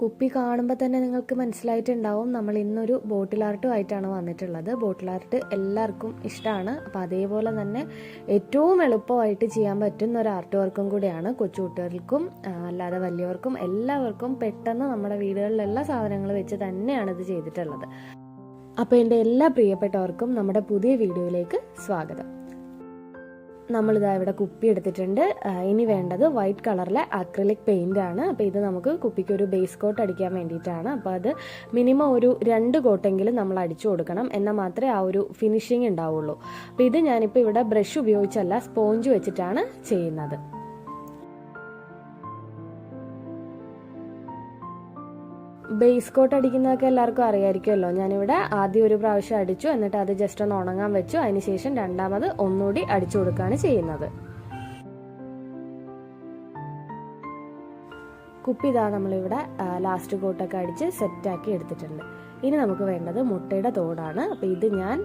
കുപ്പി കാണുമ്പോൾ തന്നെ നിങ്ങൾക്ക് മനസ്സിലായിട്ടുണ്ടാവും നമ്മൾ ഇന്നൊരു ബോട്ടിൽ ആർട്ടും ആയിട്ടാണ് വന്നിട്ടുള്ളത്. ബോട്ടിൽ ആർട്ട് എല്ലാവർക്കും ഇഷ്ടമാണ് അപ്പോൾ അതേപോലെ തന്നെ ഏറ്റവും എളുപ്പമായിട്ട് ചെയ്യാൻ പറ്റുന്ന ഒരു ആർട്ട് വർക്കും കൂടിയാണ് കൊച്ചുകുട്ടികൾക്കും കുട്ടികൾക്കും അല്ലാതെ വലിയവർക്കും എല്ലാവർക്കും പെട്ടെന്ന് നമ്മുടെ വീടുകളിലുള്ള സാധനങ്ങൾ വെച്ച് തന്നെയാണ് ഇത് ചെയ്തിട്ടുള്ളത്. അപ്പോൾ എന്റെ എല്ലാ പ്രിയപ്പെട്ടവർക്കും നമ്മുടെ പുതിയ വീഡിയോയിലേക്ക് സ്വാഗതം. നമ്മളിതാ ഇവിടെ കുപ്പി എടുത്തിട്ടുണ്ട്. ഇനി വേണ്ടത് വൈറ്റ് കളറിലെ അക്രിലിക് പെയിന്റ് ആണ്. അപ്പോൾ ഇത് നമുക്ക് കുപ്പിക്ക് ഒരു ബേസ് കോട്ട് അടിക്കാൻ വേണ്ടിയിട്ടാണ്. അപ്പോൾ അത് മിനിമം ഒരു രണ്ട് കോട്ടെങ്കിലും നമ്മൾ അടിച്ചു കൊടുക്കണം. എന്നാൽ മാത്രമേ ആ ഒരു ഫിനിഷിങ് ഉണ്ടാവുള്ളൂ. അപ്പോൾ ഇത് ഞാനിപ്പോൾ ഇവിടെ ബ്രഷ് ഉപയോഗിച്ചല്ല സ്പോഞ്ച് വെച്ചിട്ടാണ് ചെയ്യുന്നത്. ബേസ് കോട്ട് അടിക്കുന്നതൊക്കെ എല്ലാവർക്കും അറിയായിരിക്കുമല്ലോ. ഞാനിവിടെ ആദ്യം ഒരു പ്രാവശ്യം അടിച്ചു എന്നിട്ട് അത് ജസ്റ്റ് ഒന്ന് ഉണങ്ങാൻ വെച്ചു. അതിനുശേഷം രണ്ടാമത് ഒന്നുകൂടി അടിച്ചു കൊടുക്കുകയാണ് ചെയ്യുന്നത്. കുപ്പി ഇതാ നമ്മളിവിടെ ലാസ്റ്റ് കോട്ടൊക്കെ അടിച്ച് സെറ്റാക്കി എടുത്തിട്ടുണ്ട്. ഇനി നമുക്ക് വേണ്ടത് മുട്ടയുടെ തോടാണ്. അപ്പോൾ ഇത് ഞാൻ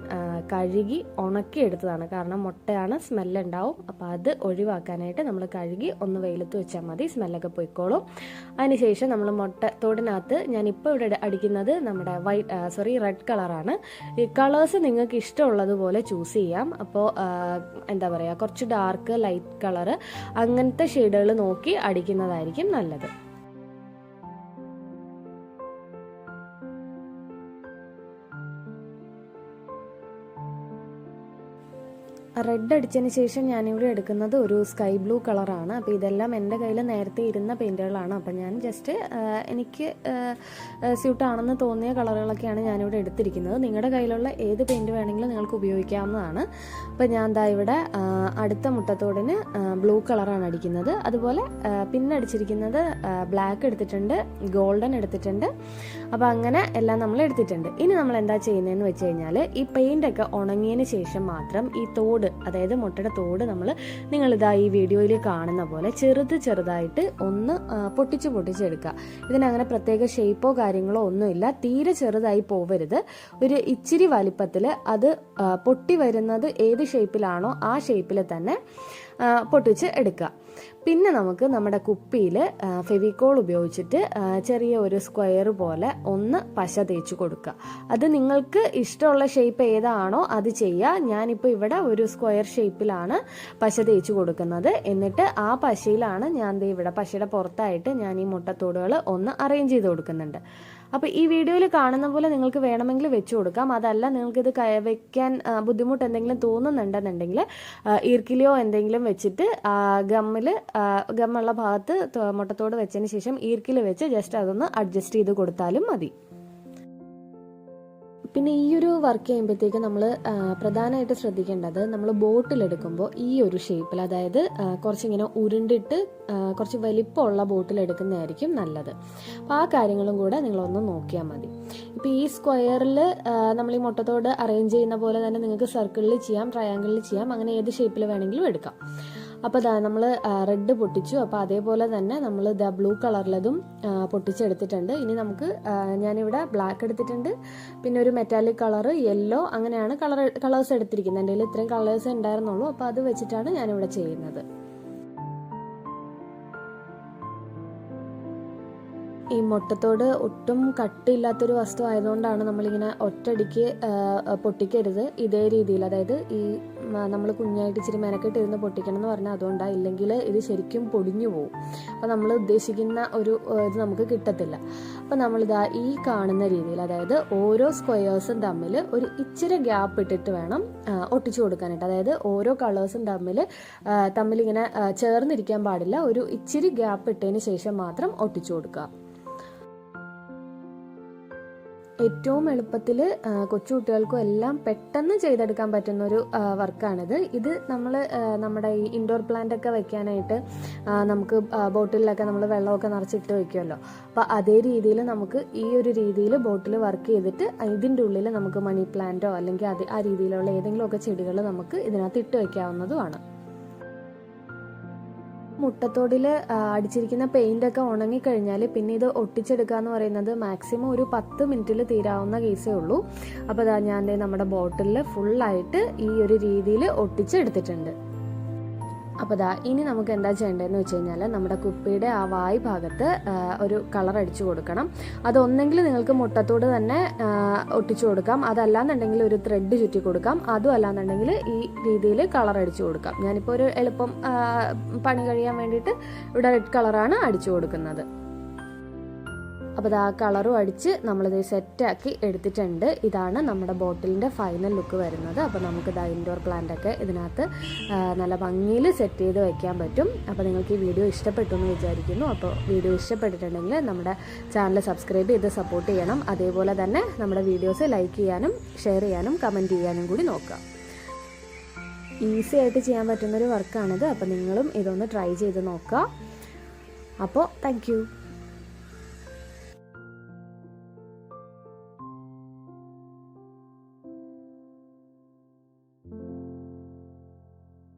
കഴുകി ഉണക്കി എടുത്തതാണ്. കാരണം മുട്ടയാണ് സ്മെല്ലുണ്ടാവും അപ്പോൾ അത് ഒഴിവാക്കാനായിട്ട് നമ്മൾ കഴുകി ഒന്ന് വെയിലത്ത് വെച്ചാൽ മതി. സ്മെല്ലൊക്കെ പോയിക്കോളും. അതിനുശേഷം നമ്മൾ മുട്ട തോടിനകത്ത് ഞാൻ ഇപ്പോൾ ഇവിടെ അടിക്കുന്നത് നമ്മുടെ വൈറ്റ് സോറി റെഡ് കളറാണ് ഈ കളേഴ്സ് നിങ്ങൾക്ക് ഇഷ്ടമുള്ളതുപോലെ ചൂസ് ചെയ്യാം. അപ്പോൾ എന്താ പറയുക കുറച്ച് ഡാർക്ക് ലൈറ്റ് കളറ് അങ്ങനത്തെ ഷെയ്ഡുകൾ നോക്കി അടിക്കുന്നതായിരിക്കും നല്ലത്. റെഡ് അടിച്ചതിന് ശേഷം ഞാനിവിടെ എടുക്കുന്നത് ഒരു സ്കൈ ബ്ലൂ കളറാണ്. അപ്പോൾ ഇതെല്ലാം എന്റെ കയ്യിൽ നേരത്തെ ഇരുന്ന പെയിന്റുകളാണ് അപ്പോൾ ഞാൻ ജസ്റ്റ് എനിക്ക് സ്യൂട്ടാണെന്ന് തോന്നിയ കളറുകളൊക്കെയാണ് ഞാനിവിടെ എടുത്തിരിക്കുന്നത്. നിങ്ങളുടെ കയ്യിലുള്ള ഏത് പെയിന്റ് വേണമെങ്കിലും നിങ്ങൾക്ക് ഉപയോഗിക്കാവുന്നതാണ്. അപ്പോൾ ഞാൻ എന്താ ഇവിടെ അടുത്ത മുട്ടത്തോടിന് ബ്ലൂ കളറാണ് അടിക്കുന്നത്. അതുപോലെ പിന്നെ അടിച്ചിരിക്കുന്നത് ബ്ലാക്ക് എടുത്തിട്ടുണ്ട് ഗോൾഡൻ എടുത്തിട്ടുണ്ട്. അപ്പോൾ അങ്ങനെ എല്ലാം നമ്മൾ എടുത്തിട്ടുണ്ട്. ഇനി നമ്മൾ എന്താ ചെയ്യുന്നതെന്ന് വെച്ച് കഴിഞ്ഞാൽ ഈ പെയിന്റൊക്കെ ഉണങ്ങിയതിന് ശേഷം മാത്രം ഈ തോട് അതായത് മുട്ടയുടെ തോട് നമ്മൾ നിങ്ങളിതാ ഈ വീഡിയോയിൽ കാണുന്ന പോലെ ചെറുത് ചെറുതായിട്ട് ഒന്ന് പൊട്ടിച്ച് പൊട്ടിച്ചെടുക്കുക ഇതിനങ്ങനെ പ്രത്യേക ഷേപ്പോ കാര്യങ്ങളോ ഒന്നുമില്ല. തീരെ ചെറുതായി പോവരുത്. ഒരു ഇച്ചിരി വലിപ്പത്തിൽ അത് പൊട്ടി വരുന്നത് ഏത് ഷേപ്പിലാണോ ആ ഷേപ്പിൽ തന്നെ പൊട്ടിച്ച് എടുക്കുക. പിന്നെ നമുക്ക് നമ്മുടെ കുപ്പിയിൽ ഫെവിക്കോൾ ഉപയോഗിച്ചിട്ട് ചെറിയ ഒരു സ്ക്വയർ പോലെ ഒന്ന് പശ തേച്ച് കൊടുക്കുക. അത് നിങ്ങൾക്ക് ഇഷ്ടമുള്ള ഷേപ്പ് ഏതാണോ അത് ചെയ്യുക ഞാനിപ്പോൾ ഇവിടെ ഒരു സ്ക്വയർ ഷേപ്പിലാണ് പശ തേച്ച് കൊടുക്കുന്നത്. എന്നിട്ട് ആ പശയിലാണ് ഞാൻ ഇവിടെ പശയുടെ പുറത്തായിട്ട് ഞാൻ ഈ മുട്ടത്തോടുകൾ ഒന്ന് അറേഞ്ച് ചെയ്ത് കൊടുക്കുന്നുണ്ട്. അപ്പോൾ ഈ വീഡിയോയിൽ കാണുന്ന പോലെ നിങ്ങൾക്ക് വേണമെങ്കിൽ വെച്ചു കൊടുക്കാം. അതല്ല നിങ്ങൾക്കിത് വെക്കാൻ ബുദ്ധിമുട്ട് എന്തെങ്കിലും തോന്നുന്നുണ്ടെന്നുണ്ടെങ്കിൽ ഈർക്കിലിയോ എന്തെങ്കിലും വെച്ചിട്ട് ഗമ്മിൽ ഗമ്മുള്ള ഭാഗത്ത് മുട്ടത്തോട് വെച്ചതിന് ശേഷം ഈർക്കിൽ വെച്ച് ജസ്റ്റ് അതൊന്ന് അഡ്ജസ്റ്റ് ചെയ്ത് കൊടുത്താലും മതി. പിന്നെ ഈ ഒരു വർക്ക് ചെയ്യുമ്പോഴത്തേക്ക് നമ്മൾ പ്രധാനമായിട്ട് ശ്രദ്ധിക്കേണ്ടത് നമ്മൾ ബോട്ടിലെടുക്കുമ്പോൾ ഈ ഒരു ഷേപ്പിൽ അതായത് കുറച്ചിങ്ങനെ ഉരുണ്ടിട്ട് കുറച്ച് വലിപ്പമുള്ള ബോട്ടിൽ എടുക്കുന്നതായിരിക്കും നല്ലത്. അപ്പോൾ ആ കാര്യങ്ങളും കൂടെ നിങ്ങളൊന്ന് നോക്കിയാൽ മതി. ഇപ്പോൾ ഈ സ്ക്വയറിൽ നമ്മൾ ഈ മുട്ടത്തോട് അറേഞ്ച് ചെയ്യുന്ന പോലെ തന്നെ നിങ്ങൾക്ക് സർക്കിളിൽ ചെയ്യാം ട്രയാങ്കിളിൽ ചെയ്യാം അങ്ങനെ ഏത് ഷേപ്പിൽ വേണമെങ്കിലും എടുക്കാം. അപ്പോൾ നമ്മൾ റെഡ് പൊട്ടിച്ചു. അപ്പോൾ അതേപോലെ തന്നെ നമ്മൾ ദ ബ്ലൂ കളറിലതും പൊട്ടിച്ചെടുത്തിട്ടുണ്ട്. ഇനി നമുക്ക് ഞാനിവിടെ ബ്ലാക്ക് എടുത്തിട്ടുണ്ട്. പിന്നെ ഒരു മെറ്റാലിക് കളറ് യെല്ലോ അങ്ങനെയാണ് കളർ കളേഴ്സ് എടുത്തിരിക്കുന്നത്. എന്റെ കയ്യിൽ ഇത്രയും കളേഴ്സ് ഉണ്ടായിരുന്നുള്ളൂ. അപ്പോൾ അത് വെച്ചിട്ടാണ് ഞാനിവിടെ ചെയ്യുന്നത്. ഈ മുട്ടത്തോട് ഒട്ടും കട്ടില്ലാത്തൊരു വസ്തു ആയതുകൊണ്ടാണ് നമ്മളിങ്ങനെ ഒറ്റടിക്ക് പൊട്ടിക്കരുത്. ഇതേ രീതിയിൽ. അതായത് ഈ നമ്മൾ കുഞ്ഞായിട്ട് ഇച്ചിരി മെനക്കെട്ടിരുന്ന് പൊട്ടിക്കണം എന്ന് പറഞ്ഞാൽ അതുകൊണ്ടാണ് ഇല്ലെങ്കിൽ ഇത് ശരിക്കും പൊടിഞ്ഞു പോകും അപ്പോൾ നമ്മൾ ഉദ്ദേശിക്കുന്ന ഒരു ഇത് നമുക്ക് കിട്ടത്തില്ല. അപ്പോൾ നമ്മളിതാ ഈ കാണുന്ന രീതിയിൽ അതായത് ഓരോ സ്ക്വയേഴ്സും തമ്മിൽ ഒരു ഇച്ചിരി ഗ്യാപ്പ് ഇട്ടിട്ട് വേണം ഒട്ടിച്ചു കൊടുക്കാനായിട്ട്. അതായത് ഓരോ കളേഴ്സും തമ്മിൽ തമ്മിലിങ്ങനെ ചേർന്നിരിക്കാൻ പാടില്ല. ഒരു ഇച്ചിരി ഗ്യാപ്പ് ഇട്ടതിന് ശേഷം മാത്രം ഒട്ടിച്ചു കൊടുക്കുക. ഏറ്റവും എളുപ്പത്തിൽ കൊച്ചുകുട്ടികൾക്കും എല്ലാം പെട്ടെന്ന് ചെയ്തെടുക്കാൻ പറ്റുന്ന ഒരു വർക്കാണിത്. ഇത് നമ്മൾ നമ്മുടെ ഈ ഇൻഡോർ പ്ലാന്റ് ഒക്കെ വെക്കാനായിട്ട് നമുക്ക് ബോട്ടിലൊക്കെ നമ്മൾ വെള്ളമൊക്കെ നിറച്ചിട്ട് വെക്കുമല്ലോ. അപ്പോൾ അതേ രീതിയിൽ നമുക്ക് ഈ ഒരു രീതിയിൽ ബോട്ടിൽ വർക്ക് ചെയ്തിട്ട് ഇതിന്റെ ഉള്ളിൽ നമുക്ക് മണി പ്ലാന്റോ അല്ലെങ്കിൽ അത് ആ രീതിയിലുള്ള ഏതെങ്കിലുമൊക്കെ ചെടികൾ നമുക്ക് ഇതിനകത്ത് ഇട്ട് വെക്കാവുന്നതുമാണ്. മുട്ടത്തോടിൽ അടിച്ചിരിക്കുന്ന പെയിന്റ് ഒക്കെ ഉണങ്ങിക്കഴിഞ്ഞാൽ പിന്നെ ഇത് ഒട്ടിച്ചെടുക്കുക എന്ന് പറയുന്നത് മാക്സിമം ഒരു പത്ത് മിനിറ്റിൽ തീരാവുന്ന കേസേ ഉള്ളൂ. അപ്പോൾ അതാ ഞാൻ നമ്മുടെ ബോട്ടിലിൽ ഫുള്ളായിട്ട് ഈ ഒരു രീതിയിൽ ഒട്ടിച്ചെടുത്തിട്ടുണ്ട്. അപ്പോൾ ദാ ഇനി നമുക്ക് എന്താ ചെയ്യേണ്ടതെന്ന് വെച്ച് കഴിഞ്ഞാൽ നമ്മുടെ കുപ്പിയുടെ ആ വായ് ഭാഗത്ത് ഒരു കളർ അടിച്ചു കൊടുക്കണം. അതൊന്നെങ്കിൽ നിങ്ങൾക്ക് മുട്ടത്തോട് തന്നെ ഒട്ടിച്ചു കൊടുക്കാം. അതല്ലാന്നുണ്ടെങ്കിൽ ഒരു ത്രെഡ് ചുറ്റി കൊടുക്കാം. അതും അല്ലാന്നുണ്ടെങ്കിൽ ഈ രീതിയിൽ കളർ അടിച്ചു കൊടുക്കാം. ഞാനിപ്പോൾ ഒരു എളുപ്പം പണി കഴിയാൻ വേണ്ടിയിട്ട് ഇവിടെ റെഡ് കളറാണ് അടിച്ചു കൊടുക്കുന്നത്. അപ്പോൾ ആ കളറും അടിച്ച് നമ്മളിത് സെറ്റാക്കി എടുത്തിട്ടുണ്ട്. ഇതാണ് നമ്മുടെ ബോട്ടിലിന്റെ ഫൈനൽ ലുക്ക് വരുന്നത്. അപ്പോൾ നമുക്ക് ഇതാ ഇൻഡോർ പ്ലാന്റൊക്കെ ഇതിനകത്ത് നല്ല ഭംഗിയിൽ സെറ്റ് ചെയ്ത് വയ്ക്കാൻ പറ്റും. അപ്പോൾ നിങ്ങൾക്ക് ഈ വീഡിയോ ഇഷ്ടപ്പെട്ടു എന്ന് വിചാരിക്കുന്നു. അപ്പോൾ വീഡിയോ ഇഷ്ടപ്പെട്ടിട്ടുണ്ടെങ്കിൽ നമ്മുടെ ചാനൽ സബ്സ്ക്രൈബ് ചെയ്ത് സപ്പോർട്ട് ചെയ്യണം. അതേപോലെ തന്നെ നമ്മുടെ വീഡിയോസ് ലൈക്ക് ചെയ്യാനും ഷെയർ ചെയ്യാനും കമന്റ് ചെയ്യാനും കൂടി നോക്കുക. ഈസി ആയിട്ട് ചെയ്യാൻ പറ്റുന്നൊരു വർക്കാണിത് അപ്പോൾ നിങ്ങളും ഇതൊന്ന് ട്രൈ ചെയ്ത് നോക്കുക. അപ്പോൾ താങ്ക്